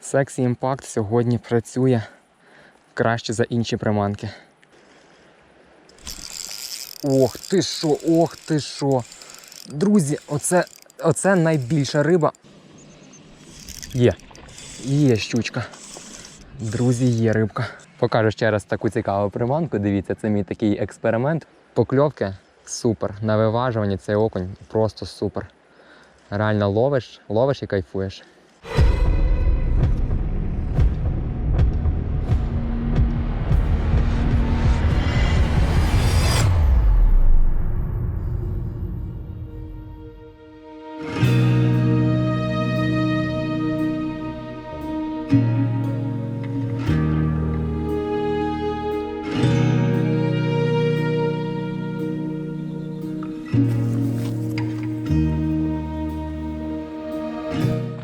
Сексі імпакт сьогодні працює краще за інші приманки. Ох ти що, ох ти що. Друзі, оце, оце найбільша риба. Є. Є щучка. Друзі, є рибка. Покажу ще раз таку цікаву приманку. Дивіться, це мій такий експеримент. Покльовки супер. На виважуванні цей окунь просто супер. Реально ловиш, ловиш і кайфуєш.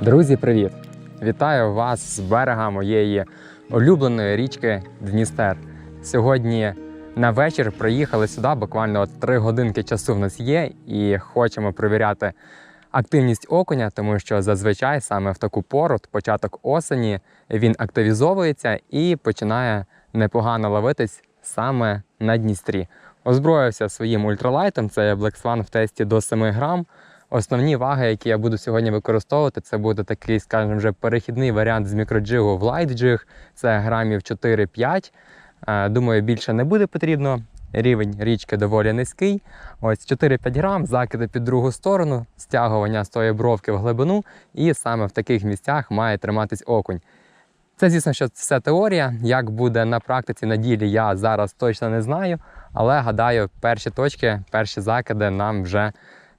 Друзі, привіт! Вітаю вас з берега моєї улюбленої річки Дністер. Сьогодні на вечір приїхали сюди. Буквально от три годинки часу в нас є, і хочемо перевіряти активність окуня, тому що зазвичай саме в таку пору, початок осені, він активізовується і починає непогано ловитись саме на Дністрі. Озброївся своїм ультралайтом, це Black Swan в тесті до 7 грам. Основні ваги, які я буду сьогодні використовувати, це буде такий, скажімо, вже перехідний варіант з мікроджигу в лайтджиг. Це грамів 4-5. Е, Думаю, більше не буде потрібно. Рівень річки доволі низький. Ось 4-5 грам, закиди під другу сторону, стягування з тої бровки в глибину, і саме в таких місцях має триматись окунь. Це, звісно, що все теорія. Як буде на практиці на ділі, я зараз точно не знаю. Але гадаю, перші точки, перші закиди нам вже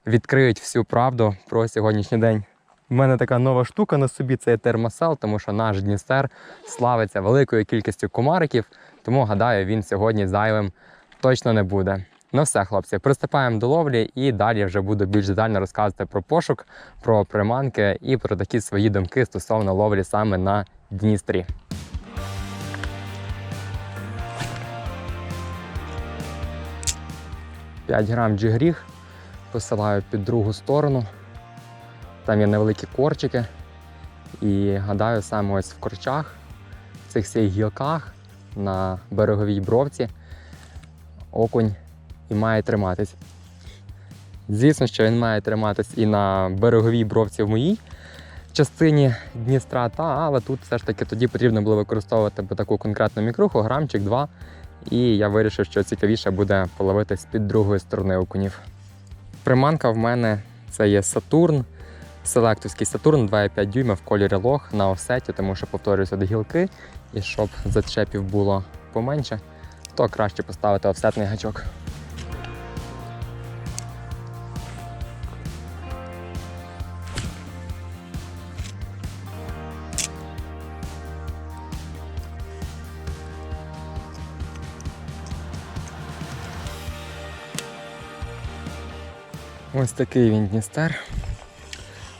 відкриють всю правду про сьогоднішній день. У мене така нова штука на собі це термосел, тому що наш Дністер славиться великою кількістю комариків, тому гадаю, він сьогодні зайвим точно не буде. Ну все, хлопці, приступаємо до ловлі і далі вже буду більш детально розказувати про пошук, про приманки і про такі свої думки стосовно ловлі саме на Дністрі. П'ять грам джигріг посилаю під другу сторону. Там є невеликі корчики. І гадаю, саме ось в корчах, в цих всіх гілках на береговій бровці окунь і має триматись. Звісно, що він має триматись і на береговій бровці в моїй частині Дністра, та, але тут все ж таки тоді потрібно було використовувати таку конкретну мікруху, грамчик, два. І я вирішив, що цікавіше буде половити з-під другої сторони окунів. Приманка в мене це є Сатурн, селектовський Сатурн 2,5 дюйма в кольорі лох на офсеті, тому що повторююся до гілки, і щоб зачепів було поменше, то краще поставити офсетний гачок. Ось такий він Дністер.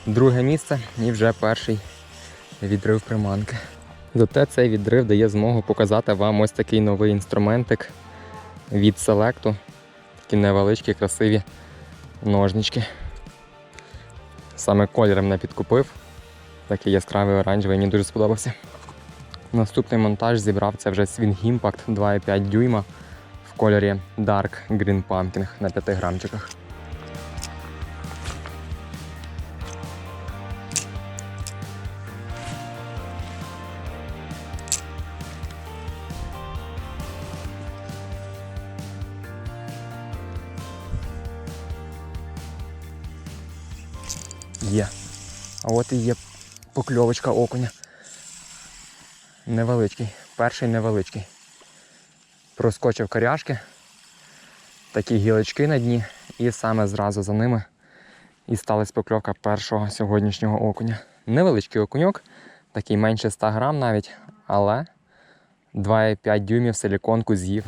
Друге місце і вже перший відрив приманки. Зате цей відрив дає змогу показати вам ось такий новий інструментик від селекту. Такі невеличкі, красиві ножнички. Саме кольором не підкупив. Такий яскравий оранжевий, мені дуже сподобався. Наступний монтаж зібрав це вже Swing Impact 2,5 дюйма в кольорі Dark Green Pumpkin на 5 грамчиках. А от і є покльовочка окуня. Невеличкий. Перший невеличкий. Проскочив коряшки, такі гілочки на дні, і саме зразу за ними і сталася покльовка першого сьогоднішнього окуня. Невеличкий окуньок, такий менше 100 грам навіть, але 2,5 дюймів силіконку з'їв.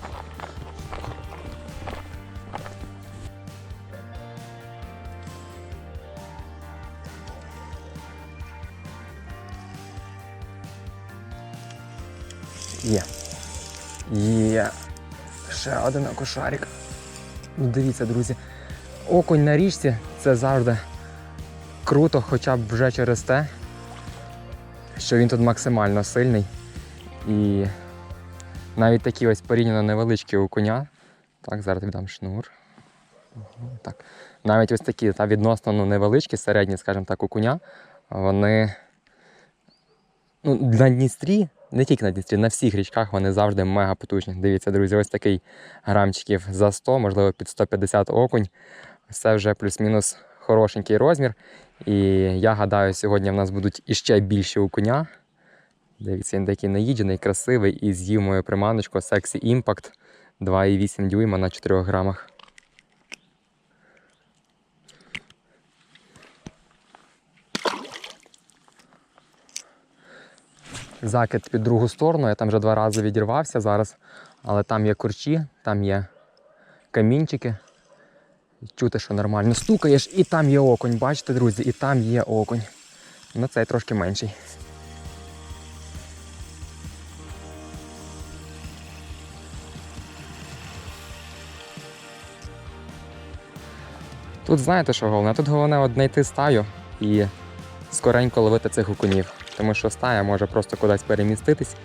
Є. Є. Ще один окошарик. Ну, дивіться, друзі. Окунь на річці це завжди круто, хоча б вже через те, що він тут максимально сильний. І навіть такі ось порівняно невеличкі окуня. Так, зараз віддам шнур. Так. Навіть ось такі та відносно ну, невеличкі, середні, скажімо так, окуня, вони ну, на Дністрі, не тільки на Дністрі, на всіх річках вони завжди мега потужні. Дивіться, друзі, ось такий грамчиків за 100, можливо, під 150 окунь. Це вже плюс-мінус хорошенький розмір. І я гадаю, сьогодні в нас будуть іще більші окуня. Дивіться, він такий наїджений, красивий і з'їв мою приманочку Sexy Impact 2,8 дюйма на 4 грамах. Закид під другу сторону, я там вже два рази відірвався зараз, але там є курчі, там є камінчики. Чути, що нормально стукаєш, і там є окунь, бачите, друзі, і там є окунь. Ну цей трошки менший. Тут знаєте, що головне? Тут головне знайти стаю і скоренько ловити цих окунів. Тому що стая може просто кудись переміститись,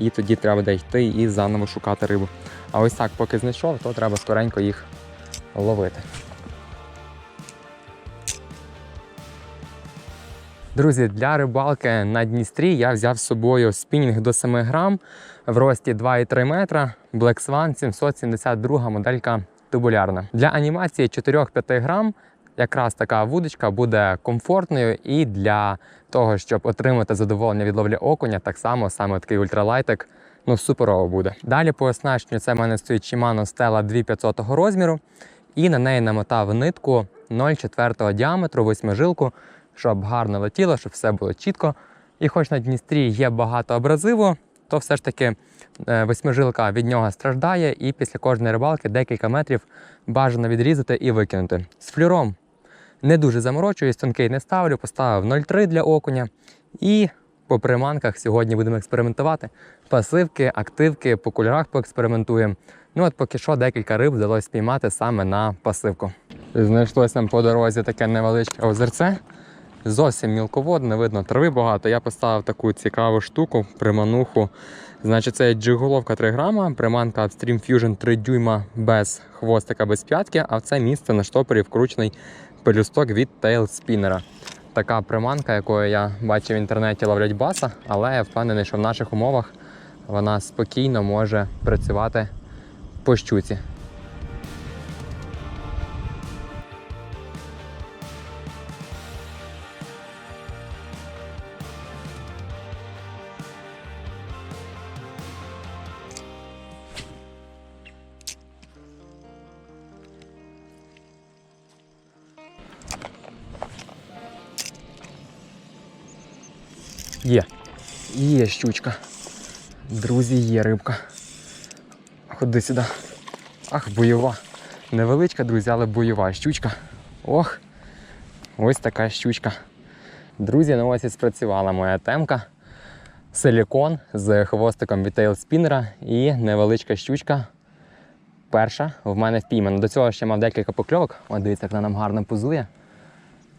і тоді треба буде йти і заново шукати рибу. А ось так, поки знайшов, то треба скоренько їх ловити. Друзі, для рибалки на Дністрі я взяв з собою спінінг до 7 грам в рості 2,3 метра, Black Swan 772 моделька тубулярна. Для анімації 4-5 грам якраз така вудочка буде комфортною і для того, щоб отримати задоволення від ловлі окуня, так само саме такий ультралайтик ну суперово буде. Далі по оснащенню це в мене стоїть Shimano Stella 2500 розміру, і на неї намотав нитку 0,4 діаметру, восьмижилку, щоб гарно летіло, щоб все було чітко. І хоч на Дністрі є багато абразиву, то все ж таки е, восьмижилка від нього страждає, і після кожної рибалки декілька метрів бажано відрізати і викинути. З флюром не дуже заморочуюсь, тонкий не ставлю, поставив 0,3 для окуня. І по приманках сьогодні будемо експериментувати. Пасивки, активки, по кольорах поекспериментуємо. Ну от поки що декілька риб вдалося спіймати саме на пасивку. Знайшлося нам по дорозі таке невеличке озерце. Зовсім мілководне, видно, трави багато. Я поставив таку цікаву штуку, примануху. Значить, це джиголовка 3 грама, приманка Upstream Fusion 3 дюйма без хвостика, без п'ятки, а в це місце на штопорі вкручений пелюсток від тейлспінера. Така приманка, якою я бачив в інтернеті ловлять баса, але я впевнений, що в наших умовах вона спокійно може працювати по щуці. Є. Є щучка. Друзі, є рибка. Ходи сюди. Ах, бойова. Невеличка, друзі, але бойова щучка. Ох, ось така щучка. Друзі, ну ось і спрацювала моя темка. Силікон з хвостиком від тейлспінера і невеличка щучка. Перша в мене впіймана. До цього ще мав декілька покльовок. От дивіться, як вона нам гарно позує.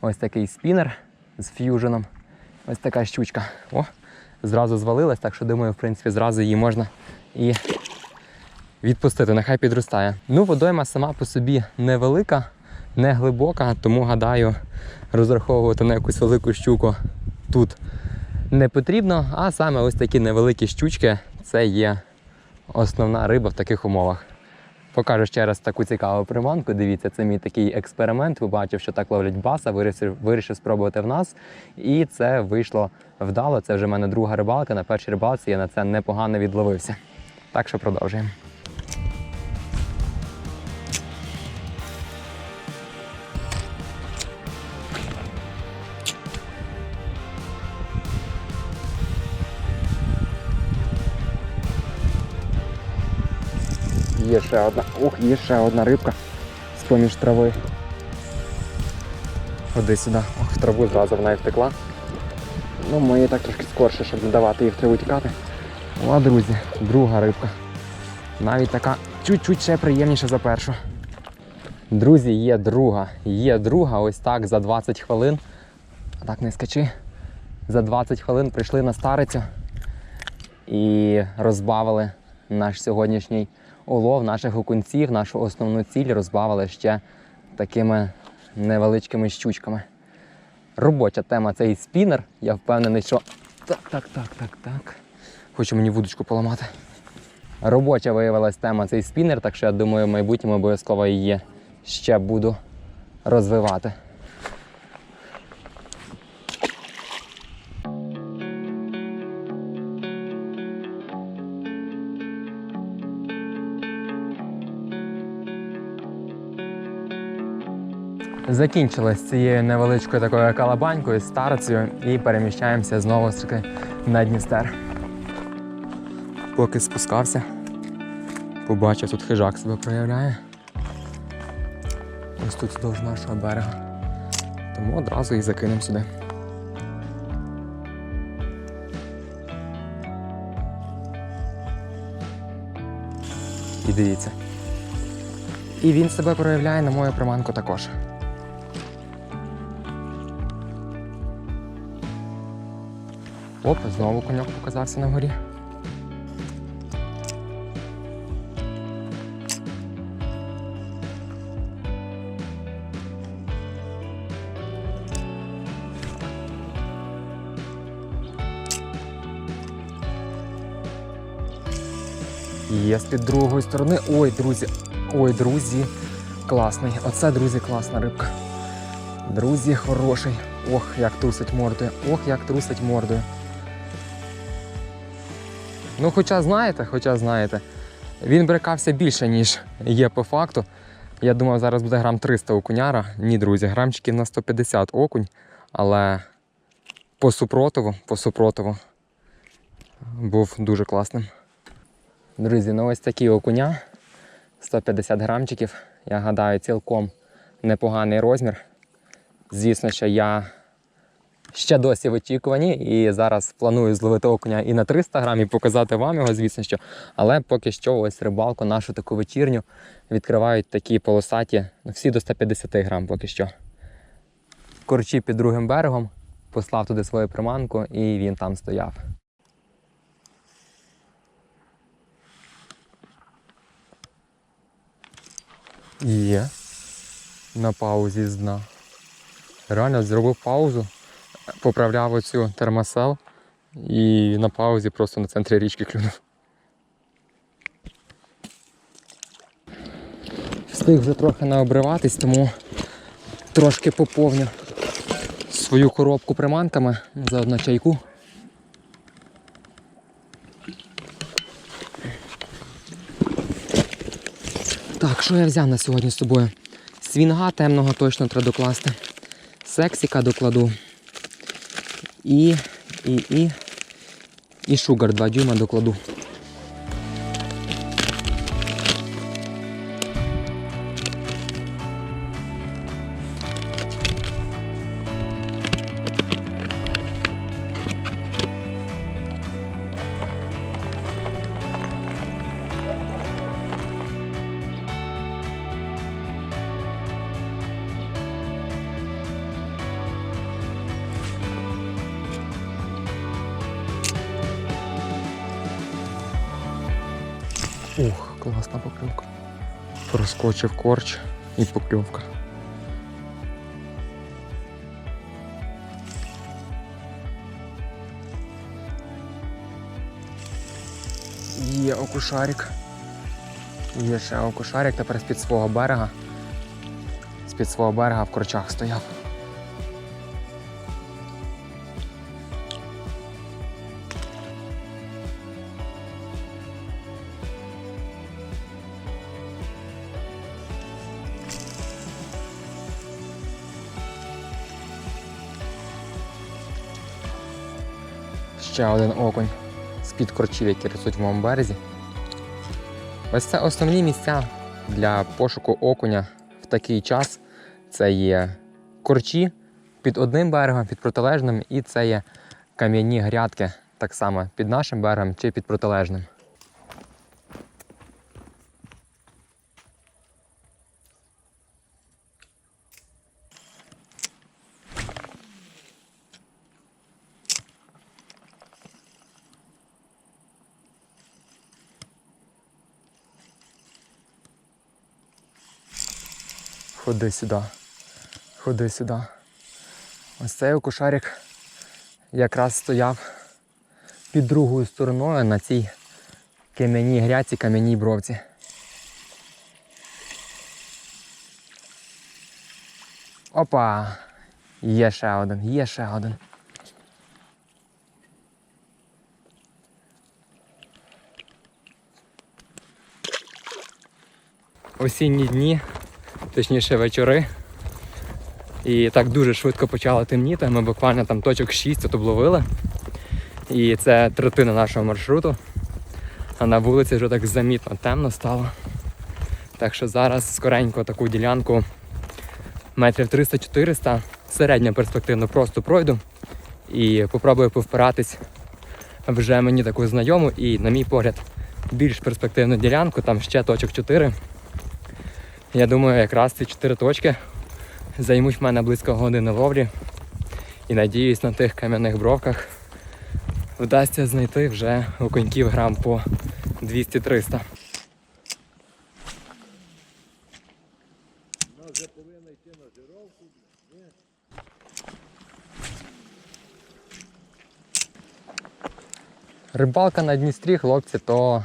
Ось такий спінер з ф'юженом. Ось така щучка. О, зразу звалилась, так що думаю, в принципі, зразу її можна і відпустити, нехай підростає. Ну, водойма сама по собі невелика, не глибока, тому гадаю, розраховувати на якусь велику щуку тут не потрібно. А саме ось такі невеликі щучки це є основна риба в таких умовах. Покажу ще раз таку цікаву приманку. Дивіться, це мій такий експеримент. Побачив, що так ловлять баса, вирішив, вирішив спробувати в нас. І це вийшло вдало. Це вже в мене друга рибалка. На першій рибалці я на це непогано відловився. Так що продовжуємо. Ще одна. Ух, є ще одна рибка з-поміж трави. Ходи сюди. Ох, в траву зразу вона і втекла. Ну, мої так трошки скорше, щоб не давати їй в траву тікати. О, друзі, друга рибка. Навіть така чуть-чуть ще приємніша за першу. Друзі, є друга. Є друга, ось так за 20 хвилин. А так не скачи. за 20 хвилин прийшли на старицю і розбавили наш сьогоднішній улов наших окунців, нашу основну ціль розбавили ще такими невеличкими щучками. Робоча тема цей спінер. Я впевнений, що. Так, так, так, так, так. Хочу мені вудочку поламати. Робоча виявилась тема цей спінер, так що я думаю, в майбутньому обов'язково її ще буду розвивати. Закінчили з цією невеличкою такою калабанькою, старцею і переміщаємося знову ж таки на Дністер. Поки спускався, побачив, тут хижак себе проявляє. Ось тут вздовж нашого берега. Тому одразу і закинемо сюди. І дивіться. І він себе проявляє на мою приманку також. Оп, знову коньок показався на горі. Є з під другої сторони. Ой, друзі. Ой, друзі, класний. Оце, друзі, класна рибка. Друзі, хороший. Ох, як трусить мордою. Ох, як трусить мордою. Ну, хоча знаєте, хоча знаєте, він брикався більше, ніж є по факту. Я думав, зараз буде грам 300 окуняра. Ні, друзі, грамчиків на 150 окунь, але по супротиву, по супротиву був дуже класним. Друзі, ну ось такі окуня. 150 грамчиків. Я гадаю, цілком непоганий розмір. Звісно, що я ще досі в очікуванні і зараз планую зловити окуня і на 300 грамів, показати вам його, звісно що. Але поки що ось рибалку нашу таку вечірню відкривають такі полосаті, ну, всі до 150 грам поки що. Корчі під другим берегом, послав туди свою приманку і він там стояв. Є. На паузі з дна. Реально зробив паузу, поправляв оцю термосел і на паузі просто на центрі річки клюнув. Встиг вже трохи наобриватись, тому трошки поповню свою коробку приманками заодно чайку. Так, що я взяв на сьогодні з собою? Свінга темного точно треба докласти. Сексіка докладу. І, і, і, і шугар 2 дюйма докладу. Проскочив корч і покльовка. Є окушарик. Є ще окушарик, тепер з-під свого берега. З-під свого берега в корчах стояв. Ще один окунь з-під корчів, які ростуть в моєму березі. Ось це основні місця для пошуку окуня в такий час. Це є корчі під одним берегом, під протилежним, і це є кам'яні грядки так само під нашим берегом чи під протилежним. Ходи сюди. Ходи сюди. Ось цей окушарик якраз стояв під другою стороною на цій кам'яній гряці, кам'яній бровці. Опа! Є ще один, є ще один. Осінні дні, точніше вечори. І так дуже швидко почало темніти. Ми буквально там точок 6 тут обловили. І це третина нашого маршруту. А на вулиці вже так замітно темно стало. Так що зараз скоренько таку ділянку метрів 300-400 середньо перспективно просто пройду і попробую повпиратись вже мені таку знайому і, на мій погляд, більш перспективну ділянку, там ще точок 4. Я думаю, якраз ці 4 точки займуть в мене близько години ловлі. І надіюсь, на тих кам'яних бровках вдасться знайти вже окуньків грам по 200-300. Рибалка на Дністрі, хлопці, то,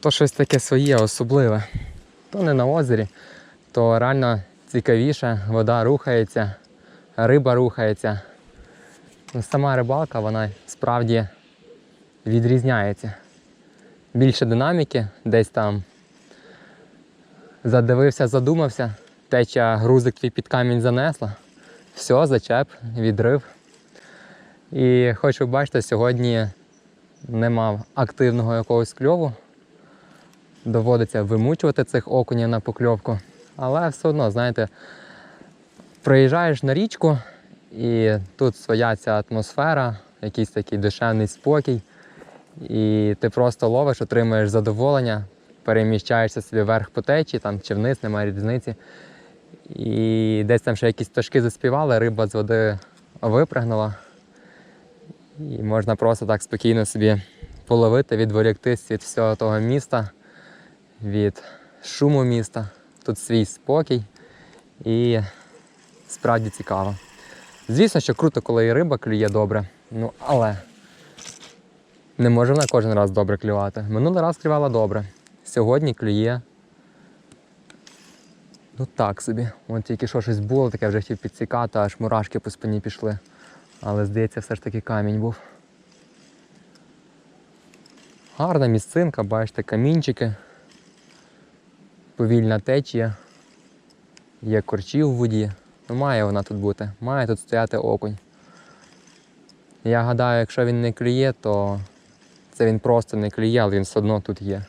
то щось таке своє, особливе. То не на озері, то реально цікавіше, вода рухається, риба рухається. Ну, Сама рибалка, вона справді відрізняється. Більше динаміки, десь там задивився, задумався, теча грузик твій під камінь занесла. Все, зачеп, відрив. І хочу бачити, сьогодні не мав активного якогось кльову. Доводиться вимучувати цих окунів на покльовку. Але все одно, знаєте, приїжджаєш на річку і тут своя ця атмосфера, якийсь такий душевний спокій. І ти просто ловиш, отримуєш задоволення, переміщаєшся собі вверх по течії там, чи вниз, немає різниці. І десь там ще якісь пташки заспівали, риба з води випригнула. І можна просто так спокійно собі половити, відволіктись від всього того міста, від шуму міста. Тут свій спокій і справді цікаво. Звісно, що круто, коли і риба клює добре, ну але не може вона кожен раз добре клювати. Минулий раз клювала добре. Сьогодні клює. Ну так собі. От тільки що щось було, таке вже хотів підсікати, аж мурашки по спині пішли. Але здається, все ж таки камінь був. Гарна місцинка, бачите, камінчики. Повільна течія. Є корчі в воді. Ну, має вона тут бути, має тут стояти окунь. Я гадаю, якщо він не клює, то це він просто не клює, але він все одно тут є.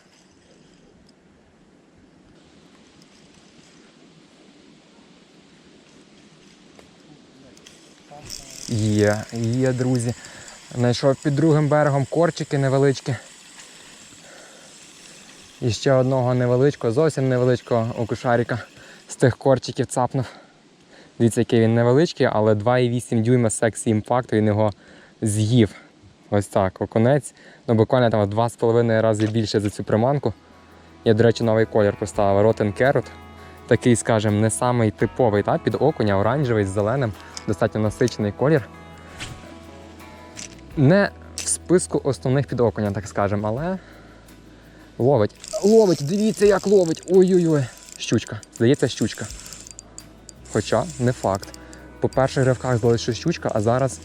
Є, є, друзі. Знайшов під другим берегом корчики невеличкі. І ще одного невеличкого, зовсім невеличкого окушарика з тих корчиків цапнув. Дивіться, який він невеличкий, але 2,8 дюйма сексі імпакту він його з'їв. Ось так, окунець. Ну буквально там в 2,5 рази більше за цю приманку. Я, до речі, новий колір поставив Rotten Carrot. Такий, скажімо, не самий типовий та, під окуня, оранжевий з зеленим, достатньо насичений колір. Не в списку основних під окуня, так скажемо, але ловить. Ловить, дивіться, як ловить. Ой-ой-ой. Щучка. Здається, щучка. Хоча не факт. По перших ривках здалося, що щучка, а зараз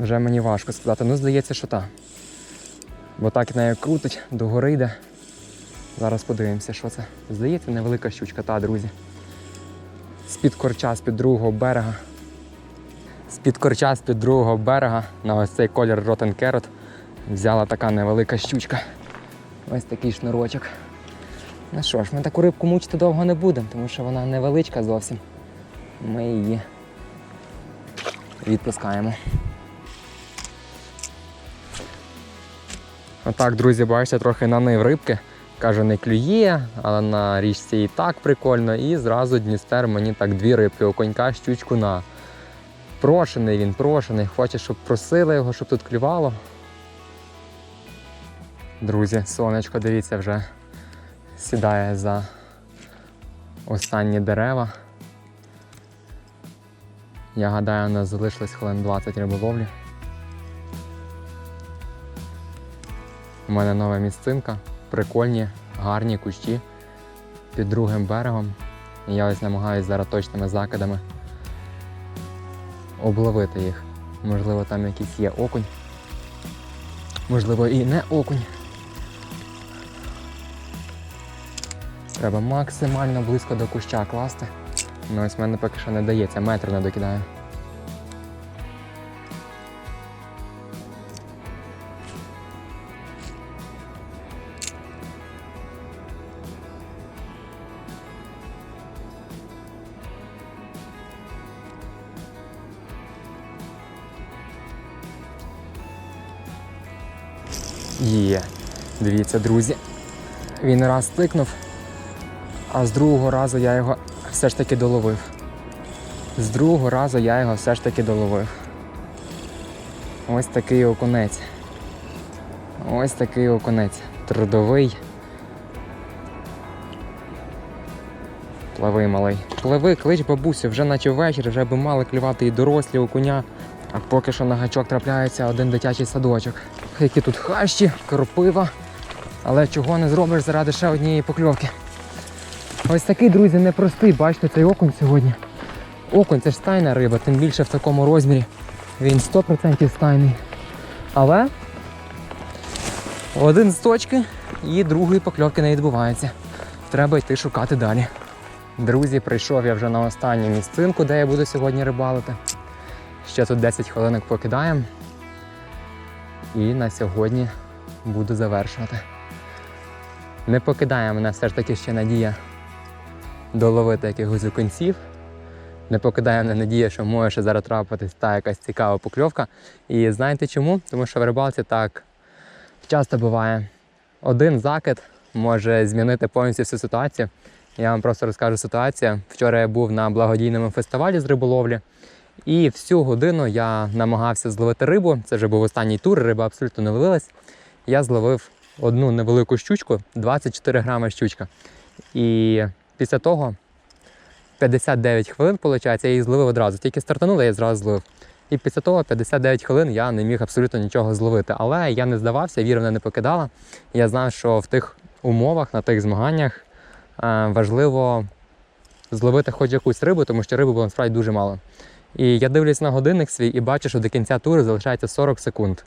вже мені важко сказати. Ну, здається, що так. Бо так нею крутить, догори йде. Зараз подивимося, що це. Здається, невелика щучка, та, друзі. З-під корча, з-під другого берега. З-під корча, з-під другого берега на ось цей колір Rotten Carrot взяла така невелика щучка. Ось такий шнурочок. Ну що ж, ми таку рибку мучити довго не будемо, тому що вона невеличка зовсім. Ми її відпускаємо. Отак, друзі, бачите, трохи нанив рибки. Кажу, не клює, але на річці і так прикольно. І зразу Дністер мені так дві рибки, оконька, щучку на. Прошений він, прошений. Хоче, щоб просили його, щоб тут клювало. Друзі, сонечко, дивіться, вже сідає за останні дерева. Я гадаю, у нас залишилось хвилин 20 риболовлі. У мене нова місцинка, прикольні, гарні кущі під другим берегом. І я ось намагаюся зараз точними закидами обловити їх. Можливо, там якийсь є окунь. Можливо, і не окунь. Треба максимально близько до куща класти. Ну ось мене поки що не дається, метр не докидаю. Є. Дивіться, друзі. Він раз тикнув, а з другого разу я його все ж таки доловив. З другого разу я його все ж таки доловив. Ось такий окунець. Ось такий окунець. Трудовий. Пливи, малий. Пливи, клич бабусю, вже наче вечір, вже би мали клювати і дорослі окуня. А поки що на гачок трапляється один дитячий садочок. Які тут хащі, кропива. Але чого не зробиш заради ще однієї покльовки. Ось такий, друзі, непростий. Бачите, цей окунь сьогодні. Окунь це ж стайна риба, тим більше в такому розмірі. Він 100% стайний. Але один з точки і другої покльовки не відбувається. Треба йти шукати далі. Друзі, прийшов я вже на останню місцинку, де я буду сьогодні рибалити. Ще тут 10 хвилинок покидаємо. І на сьогодні буду завершувати. Не покидає мене все ж таки ще надія доловити якихось окунців. Не покидає мене надія, що може ще зараз трапитись та якась цікава покльовка. І знаєте чому? Тому що в рибалці так часто буває. Один закид може змінити повністю всю ситуацію. Я вам просто розкажу ситуацію. Вчора я був на благодійному фестивалі з риболовлі. І всю годину я намагався зловити рибу. Це вже був останній тур, риба абсолютно не ловилась. Я зловив одну невелику щучку, 24 грами щучка. І після того 59 хвилин, виходить, я її зловив одразу. Тільки стартанула, я зразу зловив. І після того 59 хвилин я не міг абсолютно нічого зловити. Але я не здавався, віра мене не покидала. Я знав, що в тих умовах, на тих змаганнях е, важливо зловити хоч якусь рибу, тому що риби було насправді дуже мало. І я дивлюсь на годинник свій і бачу, що до кінця туру залишається 40 секунд.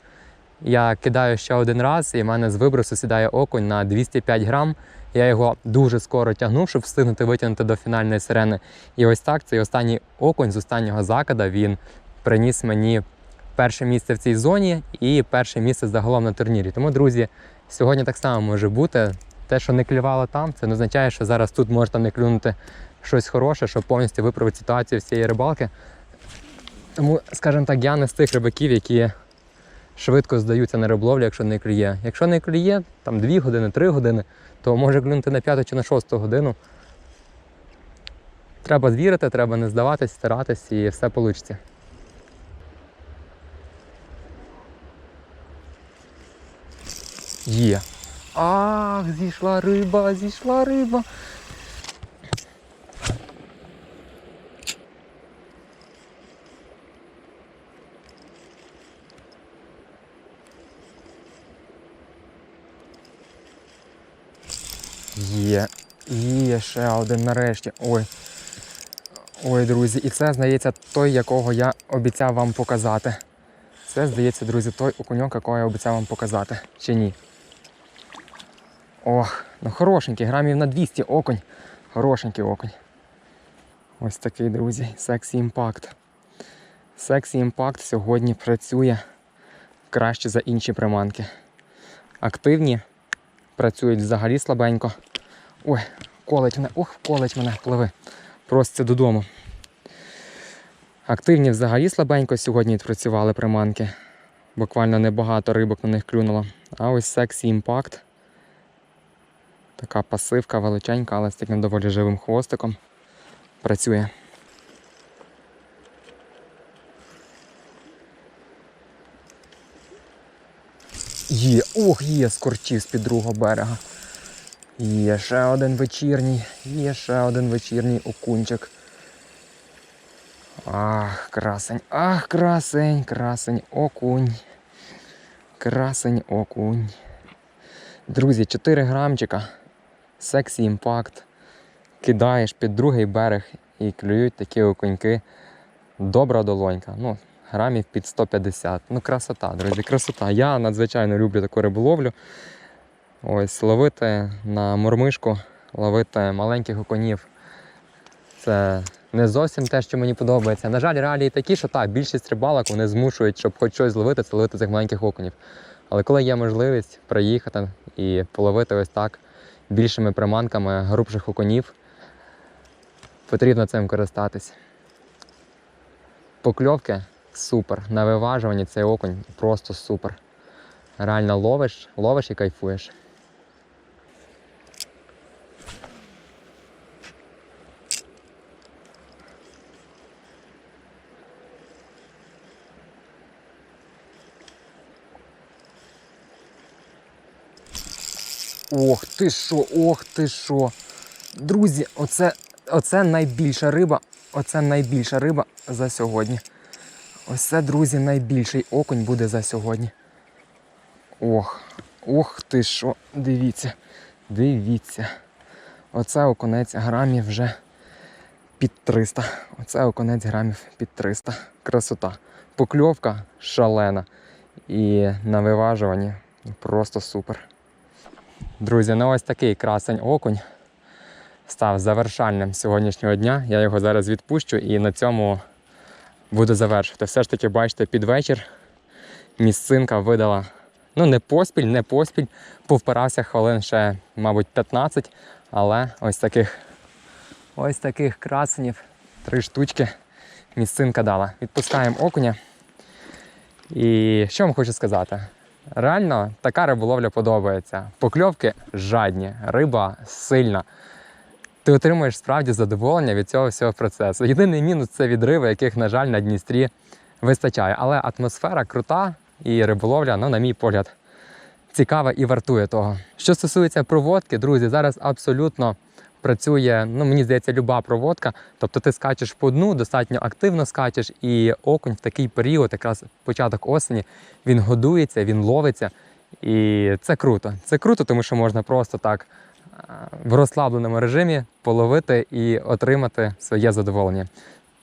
Я кидаю ще один раз, і в мене з вибросу сідає окунь на 205 грам. Я його дуже скоро тягнув, щоб встигнути витягнути до фінальної сирени. І ось так цей останній окунь з останнього закида він приніс мені перше місце в цій зоні і перше місце загалом на турнірі. Тому, друзі, сьогодні так само може бути. Те, що не клювало там, це не означає, що зараз тут може там не клюнути щось хороше, щоб повністю виправити ситуацію всієї рибалки. Тому, скажімо так, я не з тих рибаків, які швидко здаються на риболовлю, якщо не клює. Якщо не клює, там 2 години, 3 години, то може клюнути на 5 чи на 6 годину. Треба звірити, треба не здаватись, старатись і все вийде. Є. Ах, зійшла риба, зійшла риба. Є, є ще один нарешті. Ой. Ой, друзі, і це, здається, той, якого я обіцяв вам показати. Це, здається, друзі, той окуньок, якого я обіцяв вам показати. Чи ні? Ох, ну хорошенький, грамів на 200 окунь. Хорошенький окунь. Ось такий, друзі, Sexy Impact. Sexy Impact сьогодні працює краще за інші приманки. Активні, працюють взагалі слабенько. Ой, колить мене, ох, колить мене, пливи. Проситься додому. Активні взагалі слабенько сьогодні відпрацювали приманки. Буквально небагато рибок на них клюнуло. А ось Sexy Impact. Така пасивка величенька, але з таким доволі живим хвостиком. Працює. Є, ох, є, скорчив з-під другого берега. Є ще один вечірній, є ще один вечірній окунчик. Ах, красень, ах, красень, красень, окунь. Красень, окунь. Друзі, 4 грамчика. Сексі імпакт. Кидаєш під другий берег і клюють такі окуньки. Добра долонька. Ну, грамів під 150. Ну, красота, друзі, красота. Я надзвичайно люблю таку риболовлю. Ось ловити на мормишку, ловити маленьких окунів. Це не зовсім те, що мені подобається. На жаль, реалії такі, що так, більшість рибалок вони змушують, щоб хоч щось зловити, це ловити цих маленьких окунів. Але коли є можливість приїхати і половити ось так більшими приманками грубших окунів, потрібно цим користатись. Покльовки супер. На виважуванні цей окунь просто супер. Реально ловиш, ловиш і кайфуєш. Ох ти що, ох ти що. Друзі, оце, оце найбільша риба. Оце найбільша риба за сьогодні. Ось це, друзі, найбільший окунь буде за сьогодні. Ох, ох ти що, дивіться, дивіться. Оце окунець грамів вже під 300. Оце окунець грамів під 300. Красота. Покльовка шалена. І на виважуванні просто супер. Друзі, ну ось такий красень окунь став завершальним сьогоднішнього дня. Я його зараз відпущу і на цьому буду завершувати. Все ж таки, бачите, під вечір місцинка видала. Ну, не поспіль, не поспіль. Повпирався хвилин ще, мабуть, 15, але ось таких ось таких красенів, три штучки місцинка дала. Відпускаємо окуня. І що вам хочу сказати? Реально, така риболовля подобається. Покльовки жадні, риба сильна. Ти отримуєш справді задоволення від цього всього процесу. Єдиний мінус це відриви, яких, на жаль, на Дністрі вистачає. Але атмосфера крута і риболовля, ну, на мій погляд, цікава і вартує того. Що стосується проводки, друзі, зараз абсолютно працює, ну мені здається, люба проводка. Тобто ти скачеш по дну, достатньо активно скачеш, і окунь в такий період, якраз початок осені, він годується, він ловиться. І це круто. Це круто, тому що можна просто так в розслабленому режимі половити і отримати своє задоволення.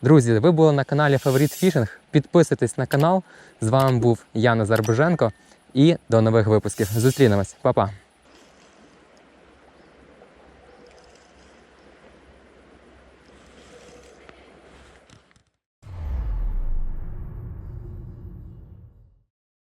Друзі, ви були на каналі Фаворит Фішинг. Підписуйтесь на канал. З вами був Яна Зарбеженко і до нових випусків. Зустрінемось, Па-па!